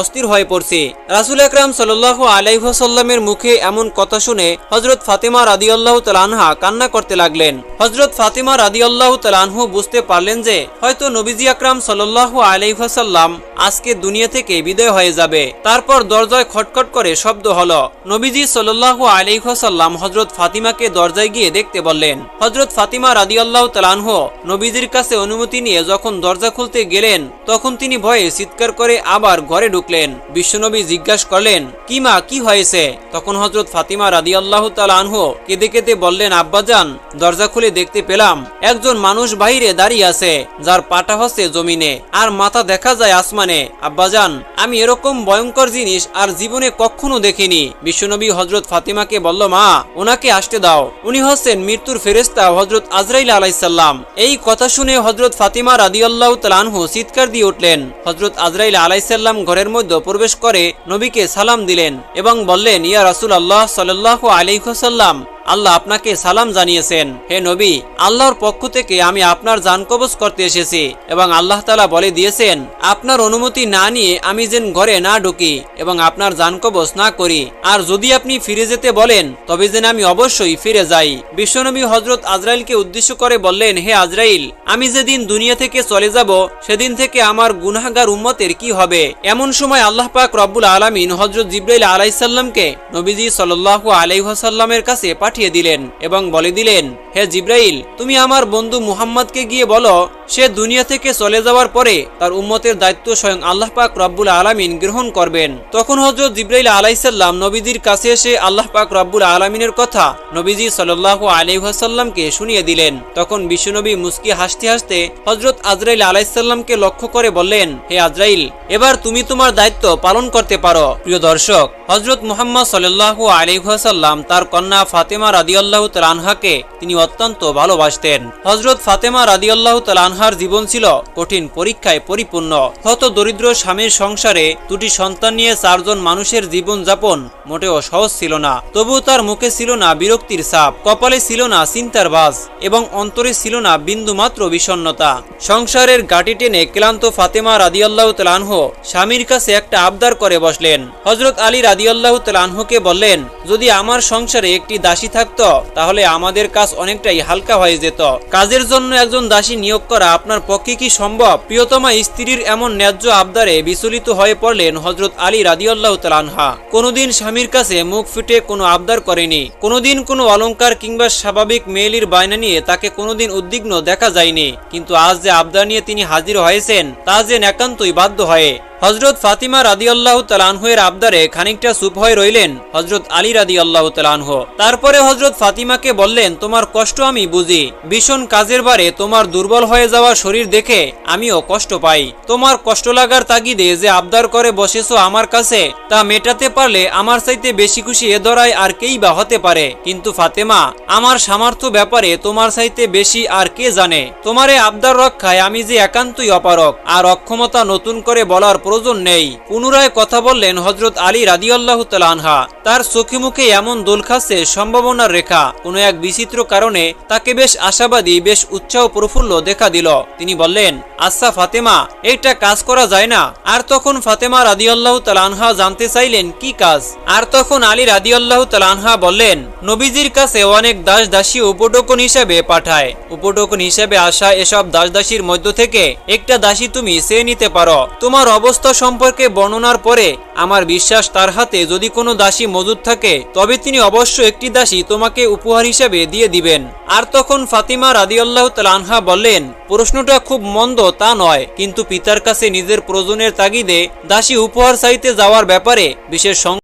অস্থির হয়ে পড়ছি। রাসুল আকরাম সাল্লাহ আলাইহাসাল্লামের মুখে এমন কথা শুনে হজরত ফাতেমা রাদিয়াল্লাহ তালানহা কান্না করতে লাগলেন। হজরত ফাতেমা রাদিয়াল্লাহ তালানহু বুঝতে পারলেন যে, হয়তো নবীজি আকরাম সাল্লাহ আলাইহাসাল্লাম আজকে দুনিয়া থেকে বিদায় হয়ে যাবে। তারপর দরজায় খটখট করে শব্দ হলো। নবীজি সাল্লাহ আলাইহাসাল্লাম হজরত ফাতিমাকে দরজায় গিয়ে দেখতে বললেন হজরত ফাতিমা রাদিয়াল্লাহ তালানহ নবীজির কাছে অনুমতি নিয়ে যখন দরজা খুলতে গেলেন, তখন তিনি ভয়ে চিৎকার করে আবার ঘরে ঢুকলেন। বিশ্বনবী জিজ্ঞাসা করলেন, কি মা, কি হয়েছে? তখন হজরত ফাতিমা রাদিয়াল্লাহ তালানহ কেঁদে কেঁদে বললেন আব্বাজান দরজা খুলে দেখতে পেলাম, একজন মানুষ বাইরে দাঁড়িয়ে আছে, যার পাটা হচ্ছে জমিনে, আর মাথা দেখা যায় আসমানে। আব্বাজান আমি এরকম ভয়ঙ্কর জিনিস আর জীবনে কখনো দেখিনি। বিশ্বনবী হজরত ফাতিমাকে বলল, মা, ওনাকে আসতে দাও। উনি হচ্ছেন মৃত্যুর ফেরেস্তা হজরত আজরাইল আলাইসাল্লাম এই কথা শুনে হজরত ফাতিমা রাদিয়াল্লাহ তালানহু চিৎকার দিয়ে উঠলেন। হজরত আজরাইল আলাইসাল্লাম ঘরের মধ্যে প্রবেশ করে নবীকে সালাম দিলেন এবং বললেন ইয়া রাসুল আল্লাহ সাল্লাহ আলাইসাল্লাম আল্লাহ আপনাকে সালাম জানিয়েছেন, হে নবী, আল্লাহর পক্ষ থেকে আমি আপনার জান কবজ করতে এসেছি এবং আল্লাহ তালা বলে দিয়েছেন, আপনার অনুমতি না নিয়ে আমি যেন ঘরে না ঢুকি এবং আপনার জান কবজ না করি। আর যদি আপনি ফিরে যেতে বলেন, তবে যেন আমি অবশ্যই ফিরে যাই। বিশ্বনবী হজরত আজরাইলকে উদ্দেশ্য করে বললেন, হে আজরাইল, আমি যেদিন দুনিয়া থেকে চলে যাব, সেদিন থেকে আমার গুনাহগার উম্মতের কি হবে? এমন সময় আল্লাহ পাক রব্বুল আলমিন হজরত জিব্রাইল আলাইসাল্লামকে নবীজি সাল্লাহ আলাইহাসাল্লামের কাছে পাঠিয়ে দিলেন এবং বলে দিলেন হে জিব্রাইল তুমি আমার বন্ধু মুহাম্মদকে গিয়ে বলো সে দুনিয়া থেকে চলে যাওয়ার পরে তার উম্মতের দায়িত্ব স্বয়ং আল্লাহ পাক রব্বুল আলমিন গ্রহণ করবেন। তখন হজরত জিব্রাইল আলাইসাল্লাম নবীজির কাছে এসে আল্লাহ পাক রব্বুল আলমিনের কথা নবীজি সাল্লাহ আলাইহাসাল্লামকে শুনিয়ে দিলেন। তখন বিশ্বনবী মুস্কি হাসতে হাসতে হজরত আজরাইল আলাইসাল্লামকে লক্ষ্য করে বললেন, হে আজরাইল, এবার তুমি তোমার দায়িত্ব পালন করতে পারো। প্রিয় দর্শক হজরত মুহাম্মদ সাল্লাহ আলাইহাসাল্লাম তার কন্যা ফাতেমা রাদিয়াল্লাহ তালানহাকে তিনি অত্যন্ত ভালোবাসতেন। হজরত ফাতেমা রাদিয়াল্লাহ তালানহার জীবন ছিল কঠিন, পরীক্ষায় পরিপূর্ণ। হত দরিদ্র স্বামীর সংসারে দুটি সন্তান নিয়ে চারজন মানুষের জীবন যাপন মোটেও সহজ ছিল না। তবু তার মুখে ছিল না বিরক্তির ছাপ, কপালে ছিল না চিন্তার বাস এবং অন্তরে ছিল না বিন্দু মাত্র বিষণ্নতা সংসারের গাটি টেনে ক্লান্ত ফাতেমা রাদিয়াল্লাহ তালানহ স্বামীর কাছে একটা আবদার করে বসলেন। হজরত আলী রাদিয়াল্লাহ তালানহকে বললেন, যদি আমার সংসারে একটি দাসী থাকতো, তাহলে আমাদের কাজ অনেকটাই হালকা হয়ে যেত। কাজের জন্য একজন দাসী নিয়োগ করা আপনার পক্ষে কি সম্ভব? প্রিয়তমা স্ত্রীর এমন ন্যায্য আবদারে বিচলিত হয়ে পড়লেন হজরত আলী রাজিউল্লাহ তালানহা কোনোদিন স্বামীর কাছে মুখ ফুটে কোনো আবদার করেনি। কোনোদিন কোনো অলঙ্কার কিংবা স্বাভাবিক মেয়েলির বায়না নিয়ে তাকে কোনোদিন উদ্বিগ্ন দেখা যায়নি। কিন্তু আজ যে আবদার নিয়ে তিনি হাজির হয়েছেন, তা যে একান্তই বাধ্য হয়ে। হজরত ফাতিমা রাদি আল্লাহ তালানহের আবদারে খানিকটা চুপ হয়ে রইলেন হজরত আলী রাদি আল্লাহ তালানহ তারপরে হজরত ফাতিমাকে বললেন, তোমার কষ্ট আমি বুঝি। ভীষণ কাজের বারে তোমার দুর্বল হয়ে যাওয়া শরীর দেখে আমিও কষ্ট পাই। তোমার কষ্ট লাগার তাগিদে যে আবদার করে বসেছো আমার কাছে, তা মেটাতে পারলে আমার চাইতে বেশি খুশি এ ধরায় আর কেই বা হতে পারে। কিন্তু ফাতেমা, আমার সামর্থ্য ব্যাপারে তোমার চাইতে বেশি আর কে জানে? তোমার আবদার রক্ষায় আমি যে একান্তই অপারক আর অক্ষমতা নতুন করে বলার প্রয়োজন নেই। পুনরায় কথা বললেন হজরত আলী রাদিয়াল্লাহ আনহা। তার চোখে মুখে এমন দোল খাচ্ছে সম্ভাবনার রেখা। কোনো এক বিচিত্র কারণে তাকে বেশ আশাবাদী, বেশ উৎসাহ প্রফুল্ল দেখা দিল। তিনি বললেন আচ্ছা ফাতেমা, এইটা কাজ করা যায় না। আর তখন ফাতেমা রাদিয়াল্লাহ তালানহা জানতে চাইলেন কি কাজ? আর তখন আলী রাদিয়াল্লাহ তালানহা বললেন, নবীজির কাছে অনেক দাস দাসী উপটোকন হিসেবে পাঠায়। উপটোকন হিসেবে আসা এসব দাস দাসীর মধ্য থেকে একটা দাসী তুমি সে নিতে পারো। তোমার অবস্থা সম্পর্কে বর্ণনার পরে আমার বিশ্বাস তার হাতে যদি কোনো দাসী মজুদ থাকে, তবে তিনি অবশ্য একটি দাসী তোমাকে উপহার হিসেবে দিয়ে দিবেন। আর তখন ফাতিমা রাদিয়াল্লাহ তালানহা বললেন, প্রশ্নটা খুব মন্দ, তা নয়। কিন্তু পিতার কাছে নিজের প্রয়োজনের তাগিদে দাসী উপহার চাইতে যাওয়ার ব্যাপারে বিশেষ